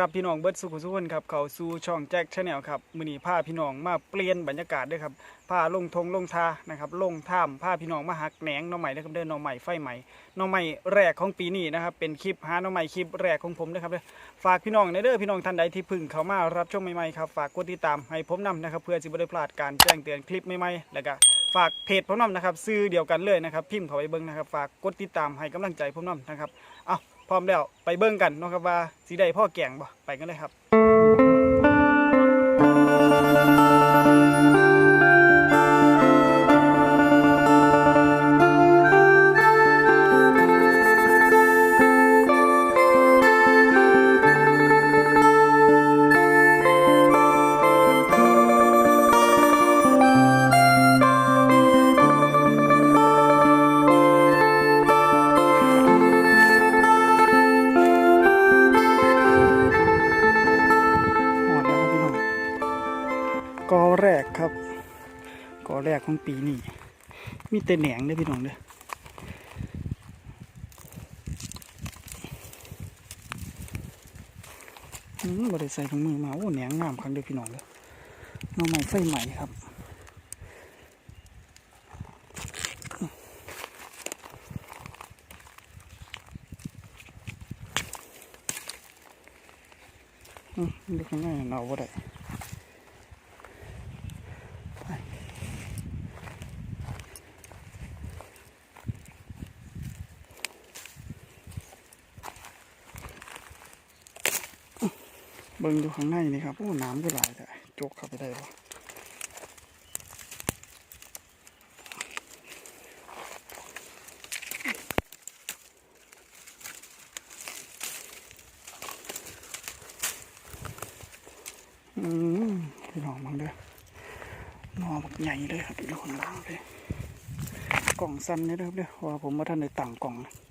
รับพี่น้องเบิร์ดสุขุสุขนครับเขาสู่ช่องแจ็คชาแนลครับมือนี้าพี่น้องมาเปลี่ยนบรรยากาศด้วยครับพาลงทงลงทานะครับลงถ้ำพาพี่น้องมาหักแหนงน้องใหม่นะครับเด้อหน้องใหม่ไฟใหม่น้องใหม่แรกของปีนี้นะครับเป็นคลิปหาน้องใหม่คลิปแรกของผมนะครับฝากพี่น้องในเด้อพี่น้องท่านใดที่พึ่งเขามารับชมใหม่ๆครับฝากกดติดตามให้ผมนำนะครับเพื่อจะไม่ได้พลาดการแจ้งเตือนคลิปใหม่ๆแล้วก็ฝากเพจผมนำนะครับซื้อเดียวกันเลยนะครับพิมพ์เขาไปเบิ้งนะครับฝากกดติดตามให้กำลังใจผมนำนะครับเอา พร้อมแล้วไปเบิ่งกันเนาะครับว่าสีใดพ่อแก่งบ่ไปกันเลยครับ นี้มีแต่แหนงเด้อพี่น้องเด้ออืมบริใส่ถุงมือมาโอ้แหนงงามครั้งเดียวพี่น้องเลยหน้องใหม่ไฟใหม่ครับอืมดูข้างหน้าเราบ่ได้ บิ่งดูข้างในนี่ครับโอ้น้ำก็ไหลายแต่จกเข้าไปได้ปะอืมพี่น้องมังเด้อหนอบักใหญ่เลยครับอยู่ข้างล่างเลยกล่องสั้นนี่เด้อเด้อว่าผมมาท่านได้ตั้งกล่องนะ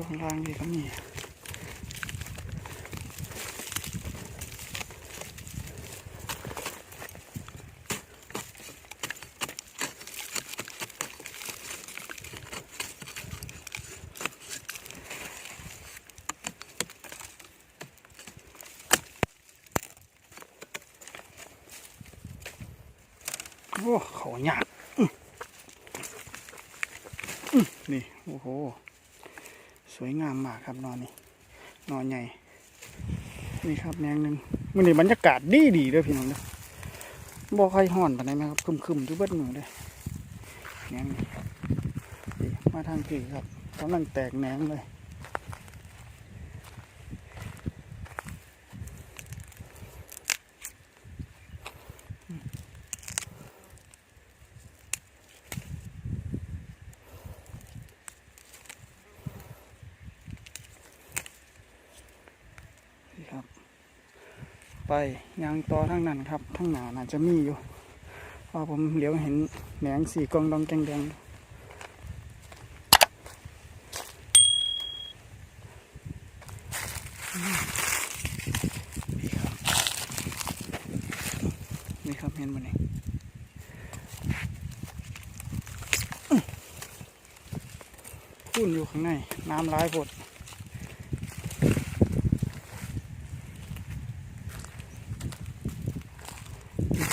อยู่ข้างล่างนี่ก็มีโอ้เขาหยาดอื้ออื้อนี่ โอ้โห วยงามมากครับนอนนี่นอนใหญ่นี่ครับแนงหนึ่งมันนี่บรรยากาศดีดีเด้วยพี่น้องเด้อบ่ค่อยห่อนปานใดนะครับคึมคึมทุกเบิดมือเลยแหนงนี่มาทางที่ครับกำลังแตกแหนงเลย ครับ ไปยางต่อทั้งนั้นครับทั้งหนาน่าจะมีอยู่เพราะผมเหลียวเห็นแหนงสีกองดองแดงแดงๆนี่ครับนี่ครับเห็นมันนี่พุ่นอยู่ข้างใน น้ำร้ายปด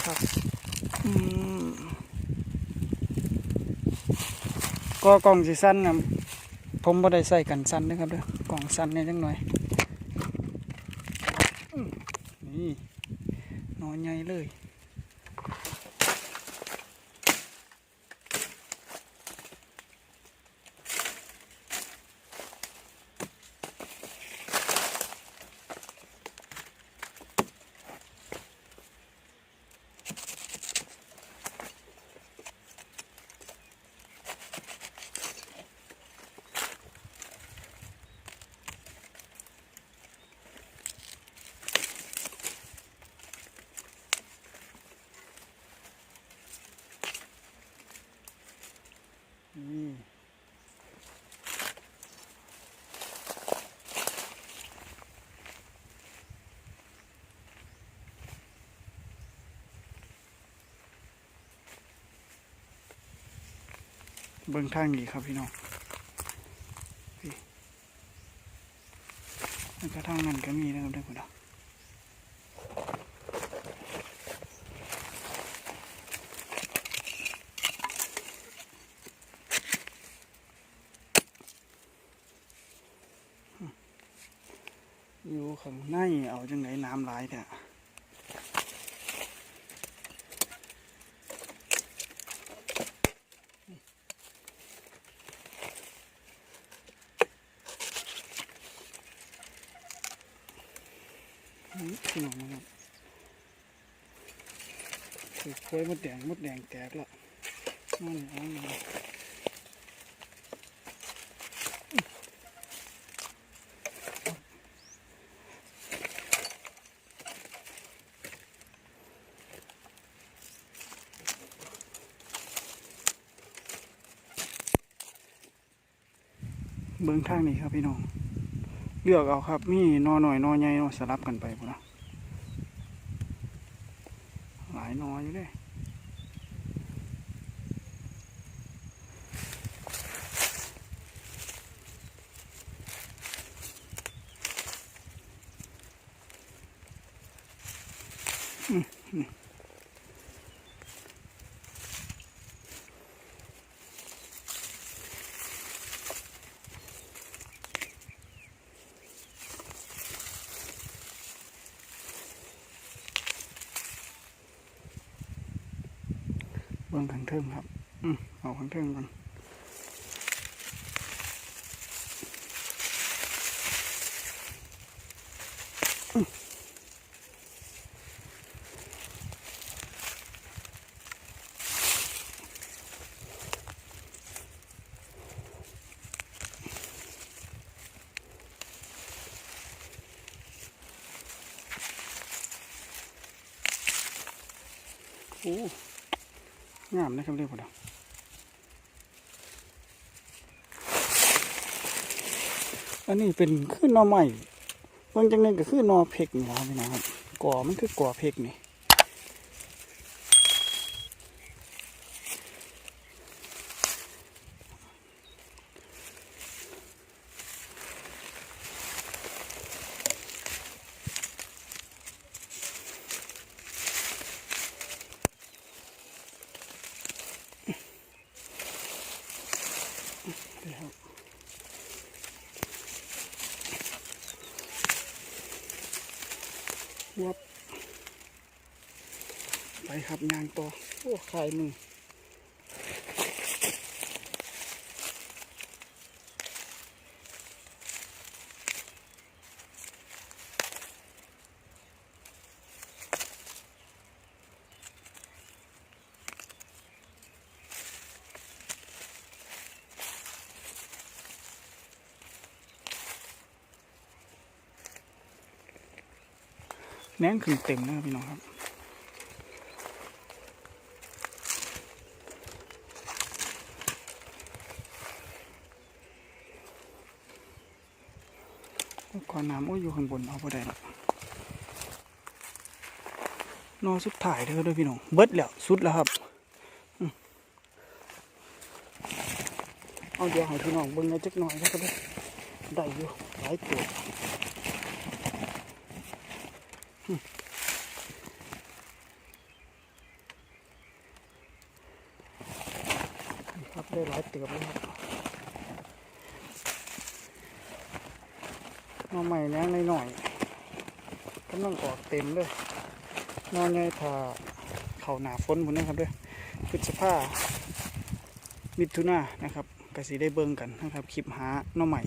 ครับอืม ก็กล่องสีสั้นนะผมบ่ได้ใส่กันสั้นนะครับเด้อกล่องสั้นเนี่ยจังหน่อยนี่นอนใหญ่เลย เบื้งทางนี้ครับพี่น้องพี่มันก็ทางนั้นก็มีนะครับได้ผลเนาะ อยู่ข้างในเอาจังไหนน้ำไหลายแต่อืมพี่น้องนะครับถือเคยมดแดงมดแดงแตกละนั่นเอามา เบื้องทางนี้ครับพี่น้อง เลือกเอาครับ มีนอหน่อยนอใหญ่นอสลับกันไปพุ่นนะหลายนออยู่เลยอืมนี่ บื้องข้างเทิงครับ อืมเอาข้างเทิงก่อนโอ้ งามนะครับเรียกว่าอันนี้เป็นขึ้นนอใหม่เบิ่งจังเลยก็คือนอเพกนี่ครับพี่น้องครับก่อมันคือก่อเพกนี่ แล้ววับไปครับงานต่อโอ้คายมือ แหนงขึ้นเต็มนะพี่น้องครับก่อนน้ำโอ้ยอยู่ข้างบนเอาไปได้ละนอสุดถ่ายเธอด้วยพี่น้องเบิดแล้วสุดแล้วครับเอาเดี๋ยวให้พี่น้องเบิ่งในจักหน่อยนะครับได้อยู่หลายตัว ครับได้หลายเติบแล้วครับน้อใหม่แนงหน่อยๆกำลังออกเต็มเลยนอใหญ่ถ้าเขาหนาฝนหมดนะครับเด้วยพฤษภามิถุนานะครับก็สีได้เบิ่งกันนะครับคลิปหาหน้อใหม่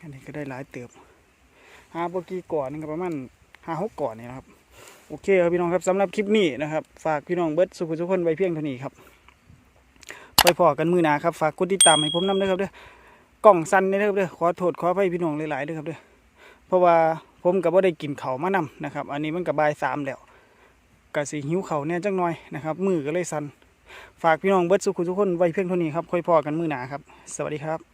อันนี้ก็ได้หลายเติบหาบกี่ก่อนนี่ก็ประมาณหาหกก่อนนี่นะครับ โอเคครับพี่น้องครับสำหรับคลิปนี้นะครับ ฝากพี่น้องเบิร์ดสุขุทุกคนไว้เพียงเท่านี้ครับ ไปพอกันมือหนาครับฝากกดติดตามให้ผมนำด้วยครับเด้อกล่องสั้นนี่นะครับเด้อขอโทษขออภัยพี่น้องหลายๆด้อครับเด้อเพราะว่าผมกับว่าได้กินเขามานำนะครับ อันนี้มันกับบ่ายสามแล้วกะสีหิวเขาแน่จังหน่อยนะครับ มือก็เลยสั้นฝากพี่น้องเบิร์ดสุขุทุกคนไว้เพียงเท่านี้ครับค่อยพอกันมือหนาครับ สวัสดีครับ